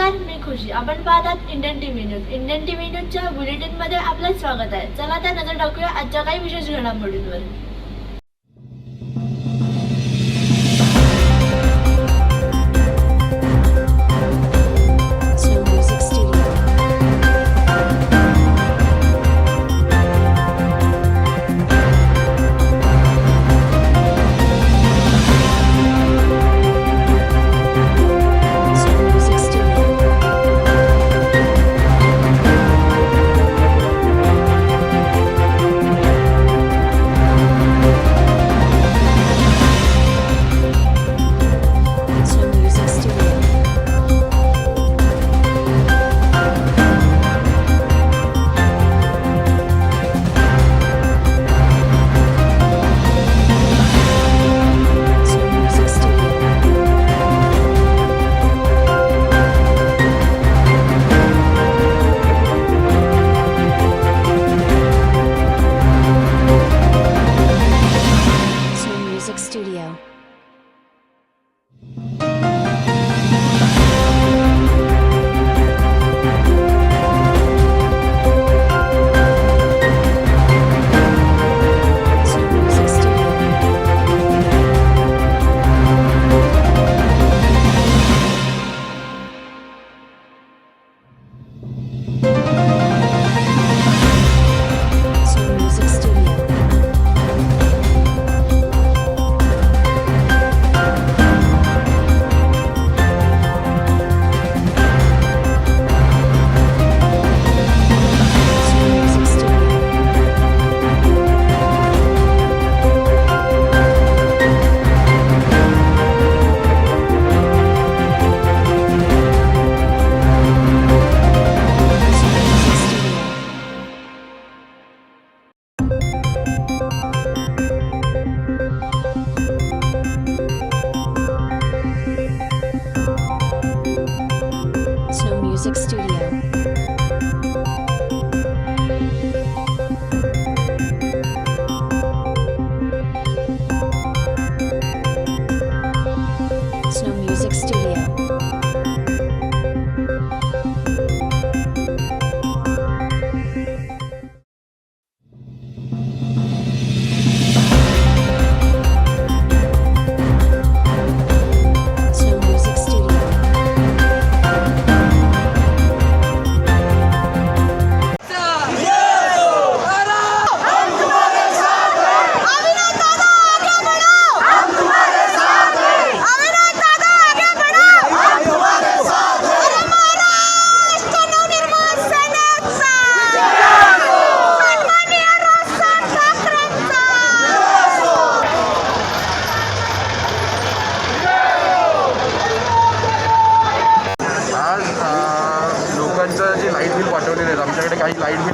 मी खुशी. आपण पाहतात Indian TV news Indian TV न्यूजच्या बुलेटिनमध्ये आपलं स्वागत आहे. चला त्या नजर टाकूया आजच्या काही विशेष घडामोडींवर.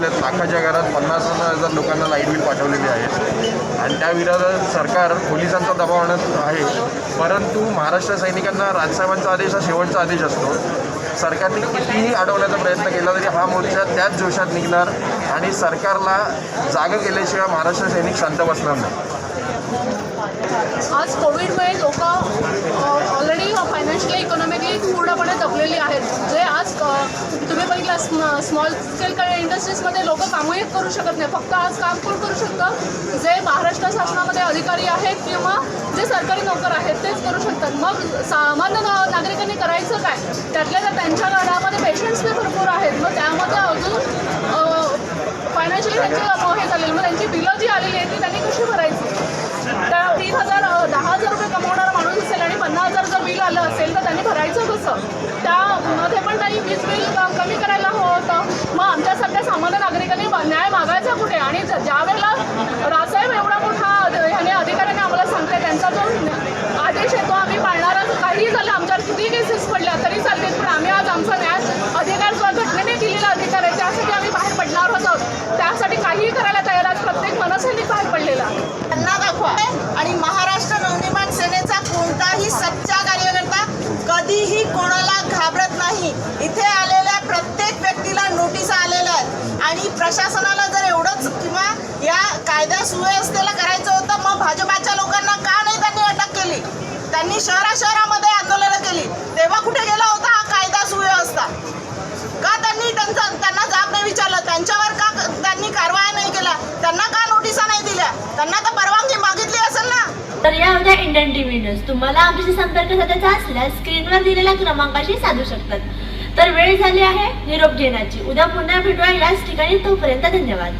काही लाखाच्या घरात पन्नास हजार लोकांना लाइट बिल पाठवलेली आहेत आणि त्या विरोधात सरकार पोलिसांचा दबाव आणत आहे. परंतु महाराष्ट्र सैनिकांना राजसाहेबांचा आदेश हा शेवटचा आदेश असतो. सरकारने कितीही अडवण्याचा प्रयत्न केला तरी हा मोर्चा त्याच जोशात निघणार आणि सरकारला जागं केल्याशिवाय महाराष्ट्र सैनिक शांत बसणार नाही. आज कोविडमुळे लोक ऑलरेडी फायनान्शियली इकॉनॉमिकली पूर्णपणे दबलेली आहेत जे आज अ, तुम्ही बघितलं स्मॉल स्केल इंडस्ट्रीजमध्ये लोक कामही करू शकत नाही. फक्त आज काम कोण करू शकतं? जे महाराष्ट्र शासनामध्ये अधिकारी आहेत किंवा जे सरकारी नोकर आहेत तेच करू शकतात. मग सामान्य नागरिकांनी करायचं काय? त्यातल्या त्या त्यांच्या घरामध्ये पेशंट्स बी भरपूर आहेत. मग त्यामध्ये अजून फायनान्शियली त्यांची हे झालेली मग त्यांची बिलं जी आलेली आहेत ती त्यांनी कशी भरायची? त्या तीन हजार दहा हजार रुपये कमवणारा माणूस असेल आणि पन्नास हजार जर बिल आलं असेल तर त्यांनी भरायचं कसं? त्यामध्ये पण त्यांनी वीज बिल क- कमी करायला हवं होतं मग आमच्यासारख्या सामान्य नागरिकांनी ब- न्याय मागायचा कुठे आणि ज- ज्या वेळेला रासाहेब एवढा मोठा अध- ह्याने अधिकाऱ्याने आम्हाला सांगते त्यांचा जो न- आदेश आहे तो आम्ही पाळणारच काहीही झालं आमच्यावर किती केसेस पडल्या तरी चालतील पण आम्ही आज आमचा न्याय अधिकार जो घटनेने दिलेला अधिकार आहे त्यासाठी आम्ही बाहेर पडणार आहोत त्यासाठी काहीही करायला तयार आज प्रत्येक मनसैनिक बाहेर पडलेला आहे. त्यांना दाखवा आणि महाराष्ट्र नवनिर्माण सेनेचा कोणताही सच्चा कार्यकर्ता कधीही कोणाला घाबरत नाही. इथे आलेल्या प्रत्येक व्यक्तीला नोटीस आलेल्या आहेत आणि प्रशासनाला जर एवढंच किंवा या कायदा सुव्यवस्थेला करायचं होतं मग भाजपाच्या लोकांना का नाही त्यांनी अटक केली? त्यांनी शहरा शहरामध्ये आंदोलनं केली. तेव्हा कुठे गेला होता हा कायदा सुव्यवस्था तर या होत्या इंडियन टीव्ही न्यूज तुम्हाला आमच्याशी संपर्क साधायचा असल्यास स्क्रीनवर दिलेल्या क्रमांकाशी साधू शकतात. तर वेळ झाली आहे निरोप घेण्याची. उद्या पुन्हा भेटूया याच ठिकाणी. तोपर्यंत धन्यवाद.